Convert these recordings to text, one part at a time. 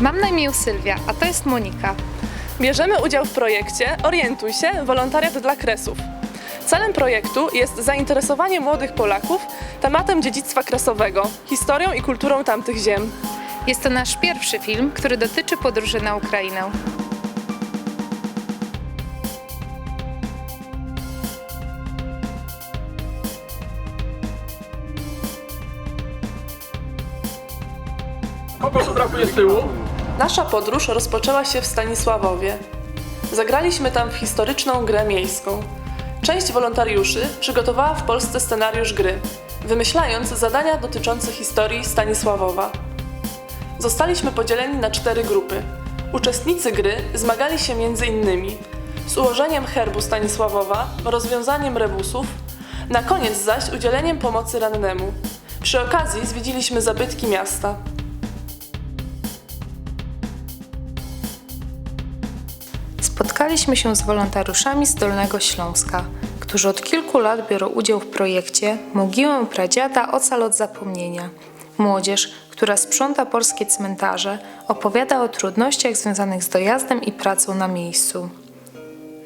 Mam na imię Sylwia, a to jest Monika. Bierzemy udział w projekcie Orientuj się wolontariat dla kresów. Celem projektu jest zainteresowanie młodych Polaków tematem dziedzictwa kresowego, historią i kulturą tamtych ziem. Jest to nasz pierwszy film, który dotyczy podróży na Ukrainę. Kogo tu brakuje z tyłu? Nasza podróż rozpoczęła się w Stanisławowie. Zagraliśmy tam w historyczną grę miejską. Część wolontariuszy przygotowała w Polsce scenariusz gry, wymyślając zadania dotyczące historii Stanisławowa. Zostaliśmy podzieleni na cztery grupy. Uczestnicy gry zmagali się innymi z ułożeniem herbu Stanisławowa, rozwiązaniem rebusów, na koniec zaś udzieleniem pomocy rannemu. Przy okazji zwiedziliśmy zabytki miasta. Spotkaliśmy się z wolontariuszami z Dolnego Śląska, którzy od kilku lat biorą udział w projekcie Mogiłę Pradziada Ocal od Zapomnienia. Młodzież, która sprząta polskie cmentarze, opowiada o trudnościach związanych z dojazdem i pracą na miejscu.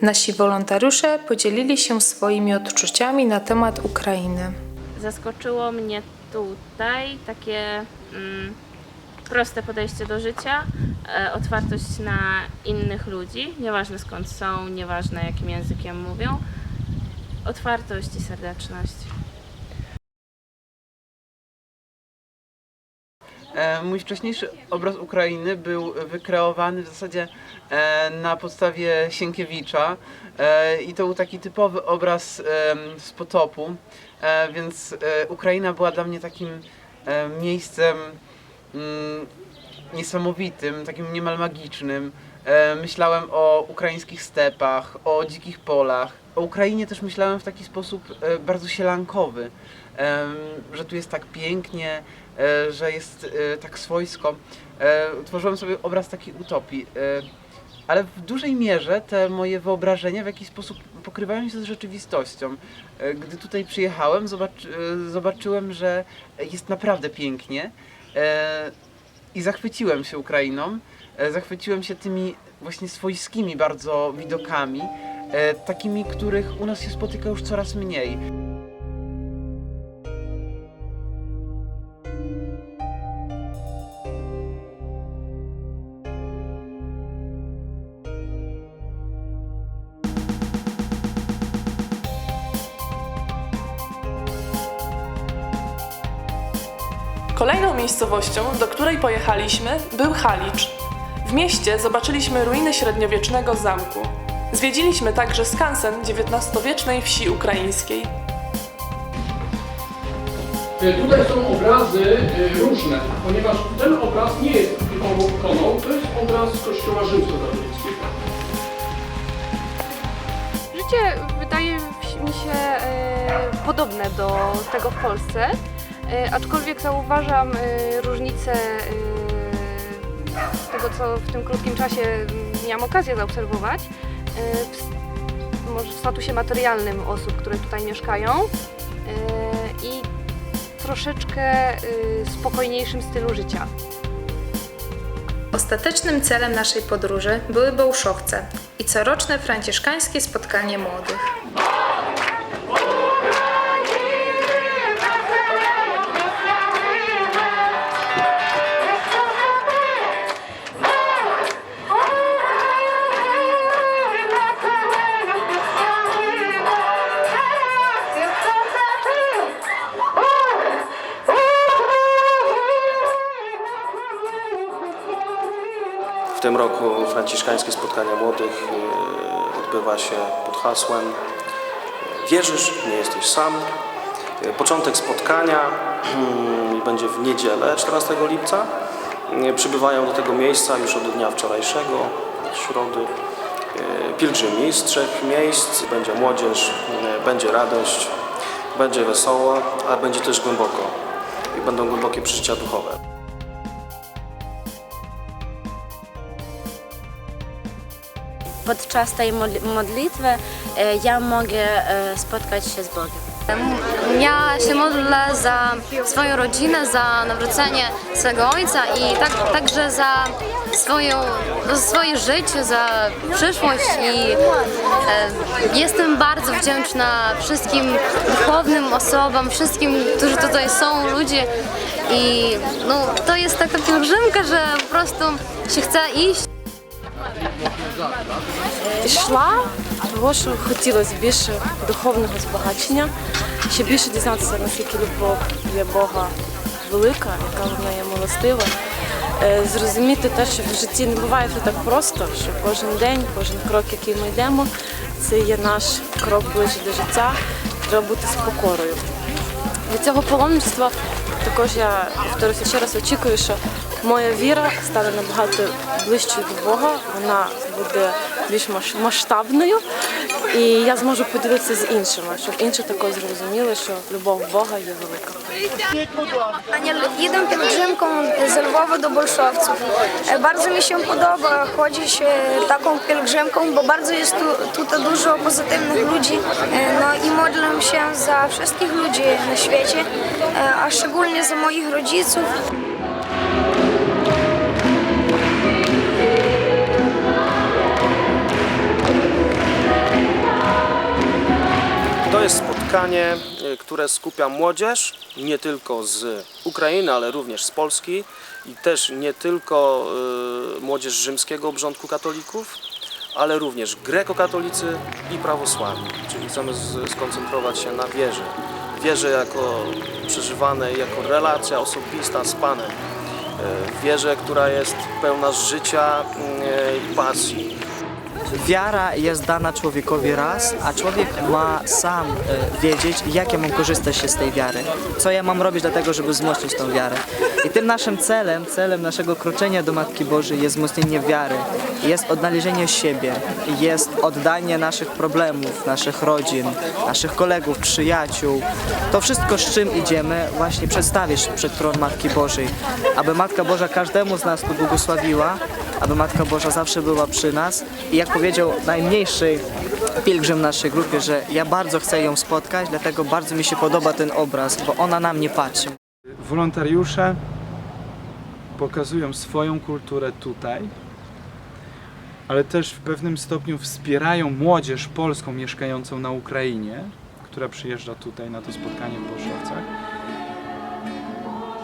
Nasi wolontariusze podzielili się swoimi odczuciami na temat Ukrainy. Zaskoczyło mnie tutaj takie mm, proste podejście do życia, e, otwartość na innych ludzi, nieważne skąd są, nieważne jakim językiem mówią, otwartość i serdeczność. E, Mój wcześniejszy obraz Ukrainy był wykreowany w zasadzie e, na podstawie Sienkiewicza i to był taki typowy obraz z potopu, więc Ukraina była dla mnie takim miejscem mm, niesamowitym, takim niemal magicznym. E, Myślałem o ukraińskich stepach, o dzikich polach. O Ukrainie też myślałem w taki sposób e, bardzo sielankowy, em, że tu jest tak pięknie, e, że jest e, tak swojsko. E, Tworzyłem sobie obraz takiej utopii. e, Ale w dużej mierze te moje wyobrażenia w jakiś sposób pokrywają się z rzeczywistością. E, Gdy tutaj przyjechałem, zobacz, e, zobaczyłem, że jest naprawdę pięknie e, i zachwyciłem się Ukrainą. E, Zachwyciłem się tymi właśnie swojskimi bardzo widokami, e, takimi, których u nas się spotyka już coraz mniej. Kolejną miejscowością, do której pojechaliśmy, był Halicz. W mieście zobaczyliśmy ruiny średniowiecznego zamku. Zwiedziliśmy także skansen XIX-wiecznej wsi ukraińskiej. E, Tutaj są obrazy e, różne, ponieważ ten obraz nie jest typową ikoną, to jest obraz kościoła rzymskokatolickiego. Życie wydaje mi się e, podobne do tego w Polsce, aczkolwiek zauważam e, różnice e, z tego, co w tym krótkim czasie miałam okazję zaobserwować, e, może w statusie materialnym osób, które tutaj mieszkają e, i troszeczkę e, spokojniejszym stylu życia. Ostatecznym celem naszej podróży były Bełżowce i coroczne franciszkańskie spotkanie młodych. Roku franciszkańskie spotkania młodych e, odbywa się pod hasłem Wierzysz, nie jesteś sam. E, Początek spotkania mm, będzie w niedzielę 14 lipca. E, Przybywają do tego miejsca już od dnia wczorajszego, od środy, e, pielgrzymi z trzech miejsc. Będzie młodzież, e, będzie radość, będzie wesoło, a będzie też głęboko. I będą głębokie przeżycia duchowe. Podczas tej modl- modlitwy e, ja mogę e, spotkać się z Bogiem. Ja się modlę za swoją rodzinę, za nawrócenie swego ojca i tak, także za swoją, za swoje życie, za przyszłość i e, jestem bardzo wdzięczna wszystkim duchownym osobom, wszystkim, którzy tutaj są, ludzie i no, to jest taka pielgrzymka, że po prostu się chce iść. Йшла, тому що хотілося більше духовного збагачення, ще більше дізнатися, наскільки любов для Бога велика, яка вона є милостива. Е, Зрозуміти те, що в житті не буває все так просто, що кожен день, кожен крок, який ми йдемо, це є наш крок ближче до життя. Треба бути з покорою. Від цього паломництва також я повторюся ще раз очікую, що моя віра стане набагато ближчою до Бога, вона буде більш маш- масштабною, і я зможу поділитися з іншими, щоб інші також зрозуміли, що любов Бога є велика. Їдемо pielgrzymką z Lwowa do Bolszowców. E, Bardzo mi się podoba chodzić e, taką pielgrzymką, bo bardzo jest tu, tutaj dużo pozytywnych ludzi. E, No i modlę się za wszystkich ludzi na świecie, e, a szczególnie za moich rodziców. Spotkanie, y, które skupia młodzież, nie tylko z Ukrainy, ale również z Polski i też nie tylko y, młodzież rzymskiego obrządku katolików, ale również grekokatolicy i prawosławni. Czyli chcemy skoncentrować się na wierze. Wierze jako przeżywanej, jako relacja osobista z Panem. Y, Wierze, która jest pełna życia i pasji. Wiara jest dana człowiekowi raz, a człowiek ma sam e, wiedzieć, jak ja mam korzystać się z tej wiary. Co ja mam robić dlatego, żeby wzmocnić tą wiarę. I tym naszym celem, celem naszego kroczenia do Matki Bożej jest wzmocnienie wiary, jest odnalezienie siebie, jest oddanie naszych problemów, naszych rodzin, naszych kolegów, przyjaciół. To wszystko, z czym idziemy, właśnie przedstawić przed tron Matki Bożej, aby Matka Boża każdemu z nas tu błogosławiła, aby Matka Boża zawsze była przy nas i jak powiedział najmniejszy pielgrzym w naszej grupie, że ja bardzo chcę ją spotkać, dlatego bardzo mi się podoba ten obraz, bo ona na mnie patrzy. Wolontariusze pokazują swoją kulturę tutaj, ale też w pewnym stopniu wspierają młodzież polską mieszkającą na Ukrainie, która przyjeżdża tutaj na to spotkanie w Bolszowcach.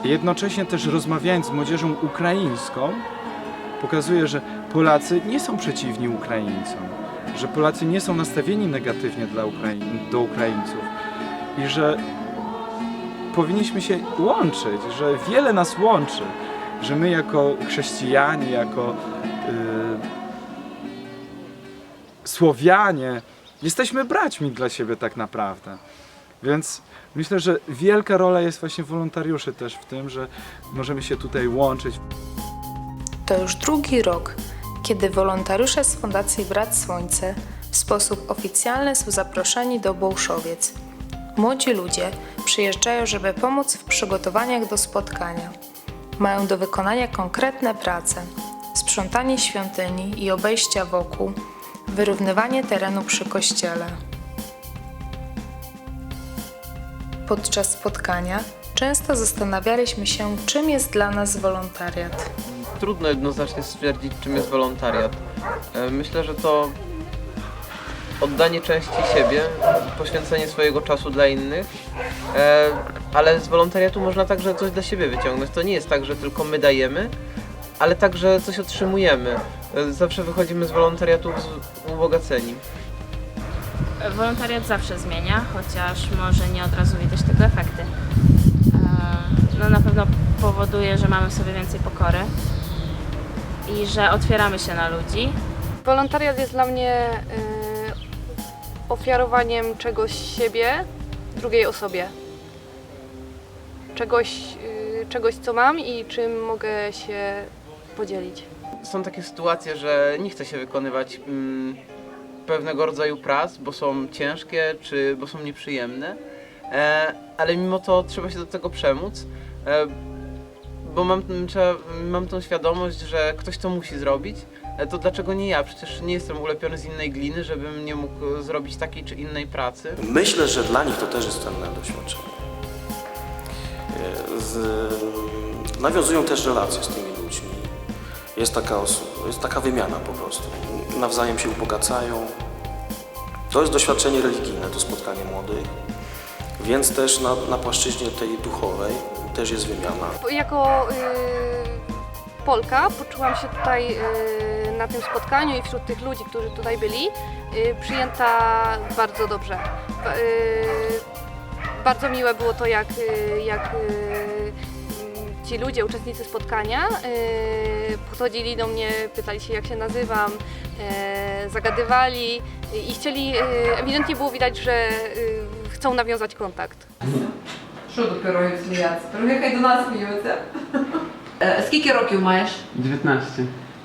Jednocześnie też rozmawiając z młodzieżą ukraińską, pokazuje, że Polacy nie są przeciwni Ukraińcom, że Polacy nie są nastawieni negatywnie dla Ukraiń, do Ukraińców i że powinniśmy się łączyć, że wiele nas łączy, że my jako chrześcijanie, jako y, Słowianie jesteśmy braćmi dla siebie tak naprawdę. Więc myślę, że wielka rola jest właśnie wolontariuszy też w tym, że możemy się tutaj łączyć. To już drugi rok, kiedy wolontariusze z Fundacji Brat Słońce w sposób oficjalny są zaproszeni do Bołszowiec. Młodzi ludzie przyjeżdżają, żeby pomóc w przygotowaniach do spotkania. Mają do wykonania konkretne prace: sprzątanie świątyni i obejścia wokół, wyrównywanie terenu przy kościele. Podczas spotkania często zastanawialiśmy się, czym jest dla nas wolontariat. Trudno jednoznacznie stwierdzić, czym jest wolontariat. E, Myślę, że to oddanie części siebie, poświęcenie swojego czasu dla innych, e, ale z wolontariatu można także coś dla siebie wyciągnąć. To nie jest tak, że tylko my dajemy, ale także coś otrzymujemy. E, Zawsze wychodzimy z wolontariatu ubogaceni. Wolontariat zawsze zmienia, chociaż może nie od razu widać tego efekty. No na pewno powoduje, że mamy w sobie więcej pokory i że otwieramy się na ludzi. Wolontariat jest dla mnie y, ofiarowaniem czegoś siebie drugiej osobie. Czegoś, y, czegoś, co mam i czym mogę się podzielić. Są takie sytuacje, że nie chce się wykonywać mm, pewnego rodzaju prac, bo są ciężkie czy bo są nieprzyjemne, e, ale mimo to trzeba się do tego przemóc, e, bo mam, mam tą świadomość, że ktoś to musi zrobić to dlaczego nie ja? Przecież nie jestem ulepiony z innej gliny, żebym nie mógł zrobić takiej czy innej pracy. Myślę, że dla nich to też jest cenne doświadczenie. E, Z, nawiązują też relacje z tymi ludźmi. Jest taka, jest taka wymiana po prostu. Nawzajem się ubogacają. To jest doświadczenie religijne, to spotkanie młodych. Więc też na, na płaszczyźnie tej duchowej też jest wymiana. Jako y, Polka poczułam się tutaj y, na tym spotkaniu i wśród tych ludzi, którzy tutaj byli, y, przyjęta bardzo dobrze. Y, bardzo miłe było to, jak, y, jak y, ci ludzie, uczestnicy spotkania, y, podchodzili do mnie, pytali się jak się nazywam, y, zagadywali i chcieli, y, ewidentnie było widać, że y, chcą nawiązać kontakt. Що до пирогів сміятися? Пироги хай до нас сміються. Е, Скільки років маєш? 19.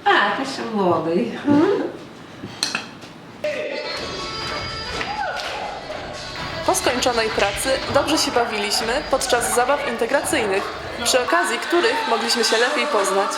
А, ти ще молодий. Po skończonej pracy dobrze się bawiliśmy podczas zabaw integracyjnych, przy okazji których mogliśmy się lepiej poznać.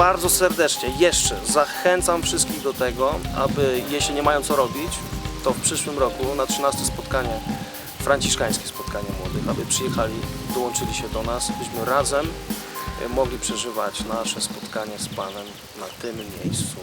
Bardzo serdecznie jeszcze zachęcam wszystkich do tego, aby jeśli nie mają co robić, to w przyszłym roku na 13 spotkanie, franciszkańskie spotkanie młodych, aby przyjechali, dołączyli się do nas, byśmy razem mogli przeżywać nasze spotkanie z Panem na tym miejscu